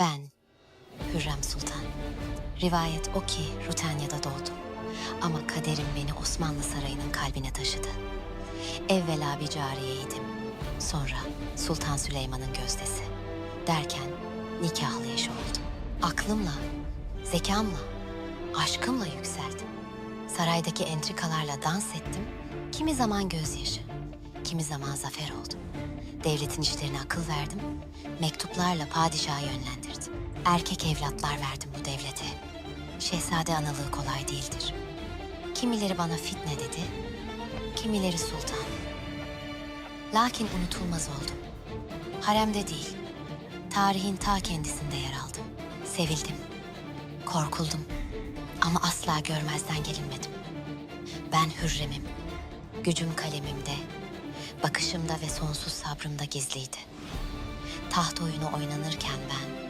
Ben Hürrem Sultan. Rivayet o ki Rutanya'da doğdum. Ama kaderim beni Osmanlı Sarayı'nın kalbine taşıdı. Evvela bir cariyeydim. Sonra Sultan Süleyman'ın gözdesi. Derken nikahlı eş oldum. Aklımla, zekamla, aşkımla yükseldim. Saraydaki entrikalarla dans ettim. Kimi zaman gözyaşı, kimi zaman zafer oldum. Devletin işlerine akıl verdim. Mektuplarla padişahı yönlendirdim. Erkek evlatlar verdim bu devlete. Şehzade analığı kolay değildir. Kimileri bana fitne dedi, kimileri sultan. Lakin unutulmaz oldum. Haremde değil, tarihin ta kendisinde yer aldım. Sevildim, korkuldum ama asla görmezden gelinmedim. Ben Hürrem'im. Gücüm kalemimde, bakışımda ve sonsuz sabrımda gizliydi. Taht oyunu oynanırken ben